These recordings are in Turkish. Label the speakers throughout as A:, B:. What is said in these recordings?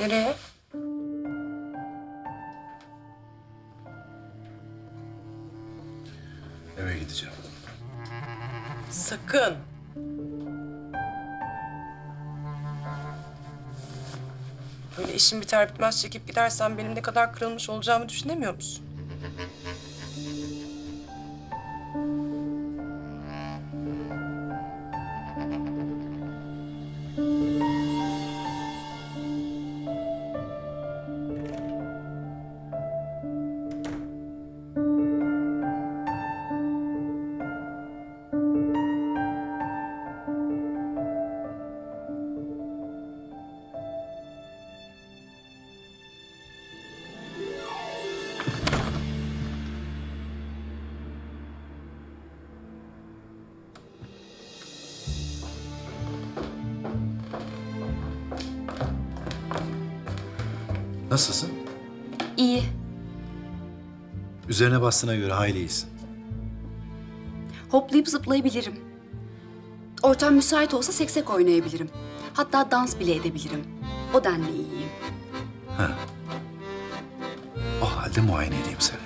A: Nereye?
B: Eve gideceğim.
A: Sakın. Böyle işin biter bitmez çekip gidersen benim ne kadar kırılmış olacağımı düşünemiyor musun?
B: Nasılsın?
C: İyi.
B: Üzerine bastığına göre hayli iyisin.
C: Hoplayıp zıplayabilirim. Ortam müsait olsa seksek oynayabilirim. Hatta dans bile edebilirim. O denli iyiyim.
B: Ha. O halde muayene edeyim seni.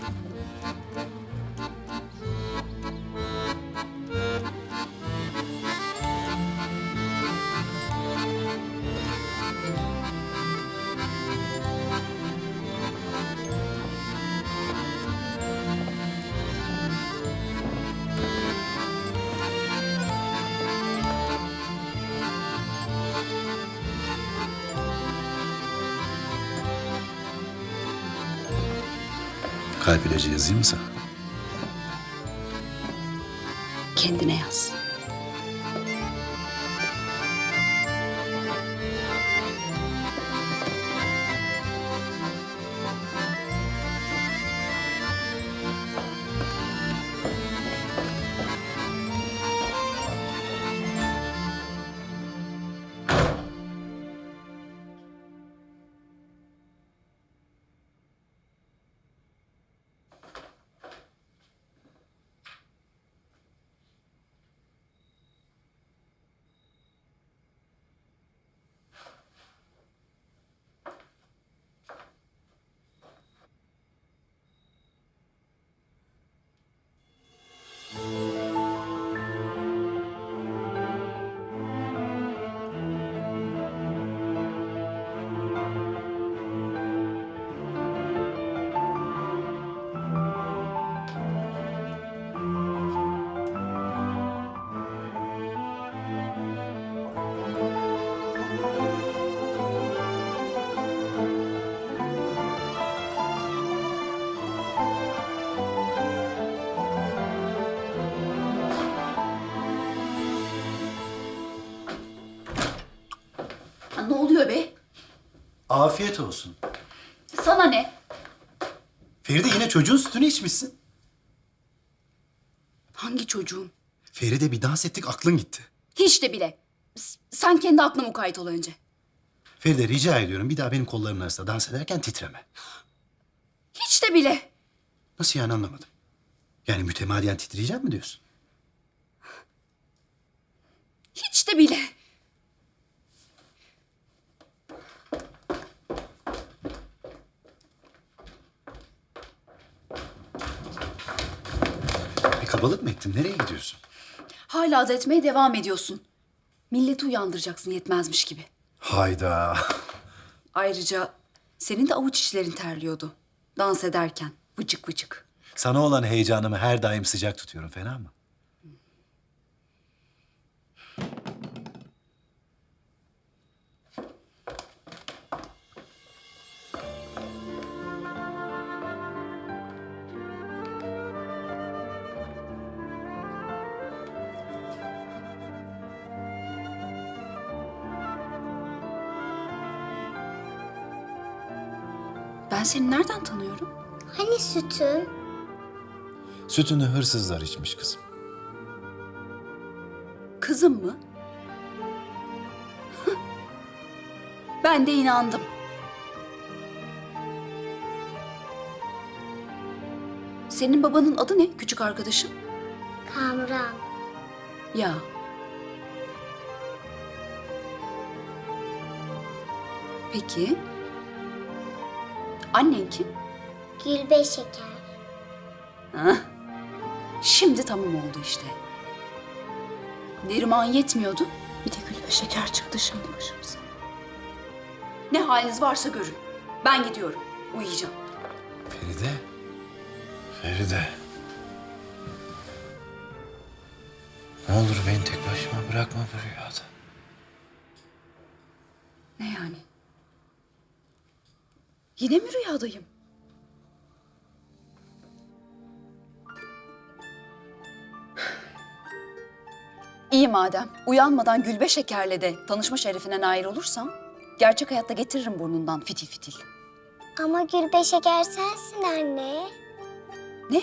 B: Kalp ilacı yazayım mı sana?
C: Kendine yaz.
B: Afiyet olsun.
C: Sana ne?
B: Feride yine çocuğun sütünü içmişsin.
C: Hangi çocuğum?
B: Feride bir dans ettik aklın gitti.
C: Hiç de bile. S- sen kendi aklına mukayyet ol önce.
B: Feride rica ediyorum bir daha benim kollarımın arasında dans ederken titreme.
C: Hiç de bile.
B: Nasıl yani anlamadım. Yani mütemadiyen titreyeceğim mi diyorsun?
C: Hiç de bile.
B: Kabalık mı ettim? Nereye gidiyorsun?
C: Hala da etmeye devam ediyorsun. Milleti uyandıracaksın yetmezmiş gibi.
B: Hayda.
C: Ayrıca senin de avuç içlerin terliyordu. Dans ederken vıcık vıcık.
B: Sana olan heyecanımı her daim sıcak tutuyorum. Fena mı?
C: Ben seni nereden tanıyorum?
D: Hani sütün?
B: Sütünü hırsızlar içmiş kızım.
C: Kızım mı? ben de inandım. Senin babanın adı ne küçük arkadaşın?
D: Kamran.
C: Ya. Peki Annen kim?
D: Gülbe şeker.
C: Hah. Şimdi tamam oldu işte. Neriman yetmiyordu. Bir de gül ve şeker çıktı şimdi başımıza. Ne haliniz varsa görün. Ben gidiyorum. Uyuyacağım.
E: Feride. Feride. Ne olur beni tek başıma bırakma bu rüyada.
C: Ne yani? Yine mi rüyadayım? İyi madem. Uyanmadan Gülbe Şeker'le de tanışma şerefine nail olursam... ...gerçek hayatta getiririm burnundan fitil fitil.
D: Ama Gülbe şeker sensin anne.
C: Ne?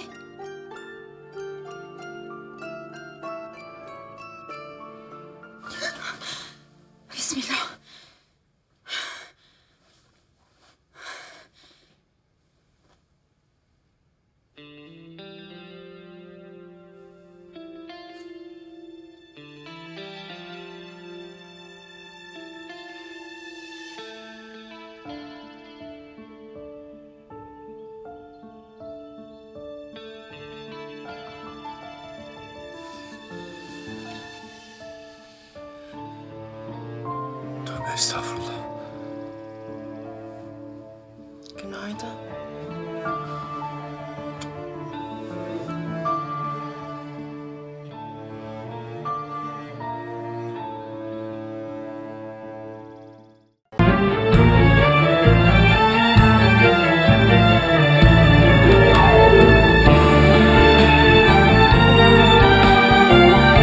C: volta.